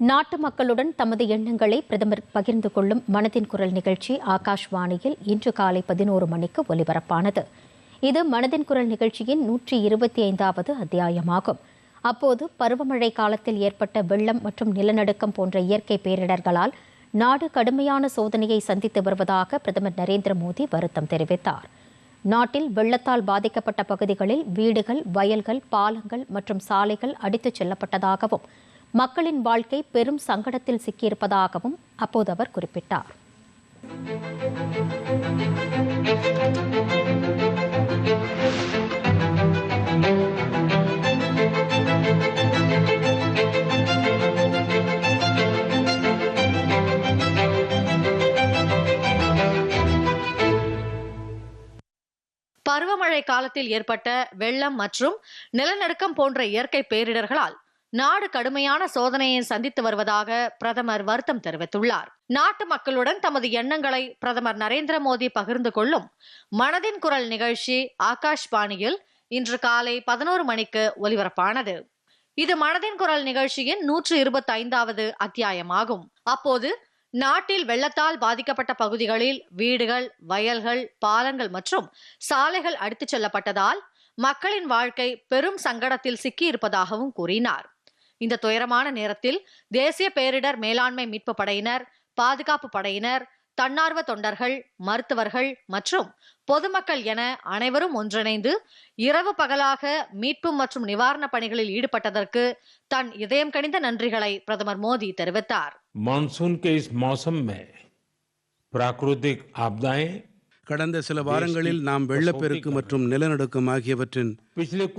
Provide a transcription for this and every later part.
நாட்டு மக்களுடன் தமது எண்ணங்களை பிரதமர் பகிர்ந்து கொள்ளும் மனதின் குரல் நிகழ்ச்சி ஆகாஷ்வாணியில் இன்று காலை பதினோரு மணிக்கு ஒலிபரப்பானது. இது மனதின் குரல் நிகழ்ச்சியின் நூற்றி இருபத்தி ஐந்தாவது அத்தியாயமாகும். அப்போது பருவமழை காலத்தில் ஏற்பட்ட வெள்ளம் மற்றும் நிலநடுக்கம் போன்ற இயற்கை பேரிடர்களால் நாடு கடுமையான சோதனையை சந்தித்து வருவதாக பிரதமர் நரேந்திர மோடி வருத்தம் தெரிவித்தார். நாட்டில் வெள்ளத்தால் பாதிக்கப்பட்ட பகுதிகளில் வீடுகள் வயல்கள் பாலங்கள் மற்றும் சாலைகள் அடித்துச் செல்லப்பட்டதாகவும் மக்களின் வாழ்க்கை பெரும் சங்கடத்தில் சிக்கியிருப்பதாகவும் அப்போது அவர் குறிப்பிட்டார். பருவமழை காலத்தில் ஏற்பட்ட வெள்ளம் மற்றும் நிலநடுக்கம் போன்ற இயற்கை பேரிடர்களால் நாடு கடுமையான சோதனையை சந்தித்து வருவதாக பிரதமர் வருத்தம் தெரிவித்துள்ளார். நாட்டு மக்களுடன் தமது எண்ணங்களை பிரதமர் நரேந்திர மோடி பகிர்ந்து கொள்ளும் மனதின் குரல் நிகழ்ச்சி ஆகாஷ்வாணியில் இன்று காலை பதினோரு மணிக்கு ஒலிபரப்பானது. இது மனதின் குரல் நிகழ்ச்சியின் நூற்று இருபத்தி ஐந்தாவது அத்தியாயமாகும். அப்போது நாட்டில் வெள்ளத்தால் பாதிக்கப்பட்ட பகுதிகளில் வீடுகள் வயல்கள் பாலங்கள் மற்றும் சாலைகள் அடித்துச் செல்லப்பட்டதால் மக்களின் வாழ்க்கை பெரும் சங்கடத்தில் சிக்கியிருப்பதாகவும் கூறினார். இந்த துயரமான நேரத்தில் தேசிய பேரிடர் மேலாண்மை மீட்பு படையினர் பாதுகாப்பு படையினர் தன்னார்வ தொண்டர்கள் மருத்துவர்கள் மற்றும் பொதுமக்கள் என அனைவரும் ஒன்றிணைந்து இரவு பகலாக மீட்பு மற்றும் நிவாரணப் பணிகளில் ஈடுபட்டதற்கு தன் இதயம் கனிந்த நன்றிகளை பிரதமர் மோடி தெரிவித்தார் मानसून के इस मौसम में प्राकृतिक आपदाएं கடந்த சில வாரங்களில் நாம் வெள்ளப்பெருக்கு மற்றும் நிலநடுக்கம் ஆகியவற்றின்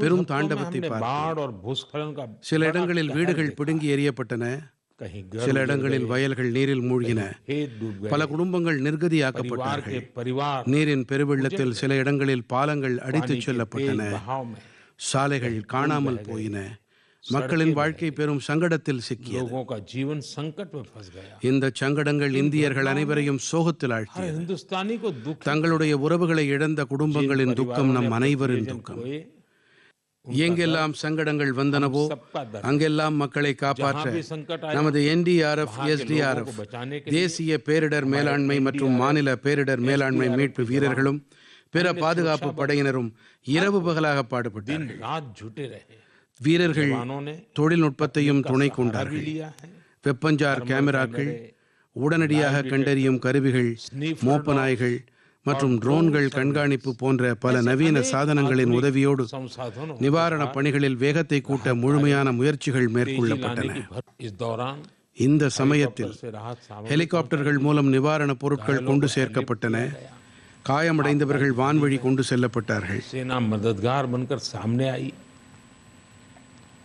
பெரும் தாண்டவத்தை பார்த்தோம். சில இடங்களில் வீடுகள் பிடுங்கி எறியப்பட்டன. சில இடங்களில் வயல்கள் நீரில் மூழ்கின. பல குடும்பங்கள் நிர்கதியாக்கப்பட்டார்கள் நீரின் பெருவெள்ளத்தில் சில இடங்களில் பாலங்கள் அடித்துச் செல்லப்பட்டன. சாலைகள் காணாமல் போயின. மக்களின் வாழ்க்கை பெறும் சங்கடத்தில் சிக்கிய இந்த சங்கடங்கள் இந்தியர்கள் அனைவரையும் சோகத்தில் ஆழ்த்தியது. தங்களுடைய உறவுகளை இழந்த குடும்பங்களின் துக்கம் நம் அனைவரின் துக்கம். எங்கெல்லாம் சங்கடங்கள் வந்தனவோ அங்கெல்லாம் மக்களை காப்பாற்ற நமது என்டிஆர்எஃப் எஸ்டிஆர்எஃப் தேசிய பேரிடர் மேலாண்மை மற்றும் மாநில பேரிடர் மேலாண்மை மீட்பு வீரர்களும் பிற பாதுகாப்பு படையினரும் இரவு பகலாக பாடுபட்டார்கள். வீரர்கள் தொழில்நுட்பத்தையும் துணை கொண்டார்கள். வெப்பஞ்சார் கேமராக்கள் உடனடியாக கண்டறியும் கருவிகள் மோப்பநாய்கள் மற்றும் ட்ரோன்கள் கண்காணிப்பு போன்ற பல நவீன சாதனங்களின் உதவியோடு நிவாரணப் பணிகளில் வேகத்தை கூட்ட முழுமையான முயற்சிகள் மேற்கொள்ளப்பட்டன. இந்த சமயத்தில் ஹெலிகாப்டர்கள் மூலம் நிவாரணப் பொருட்கள் கொண்டு சேர்க்கப்பட்டன. காயமடைந்தவர்கள் வான்வழி கொண்டு செல்லப்பட்டார்கள்.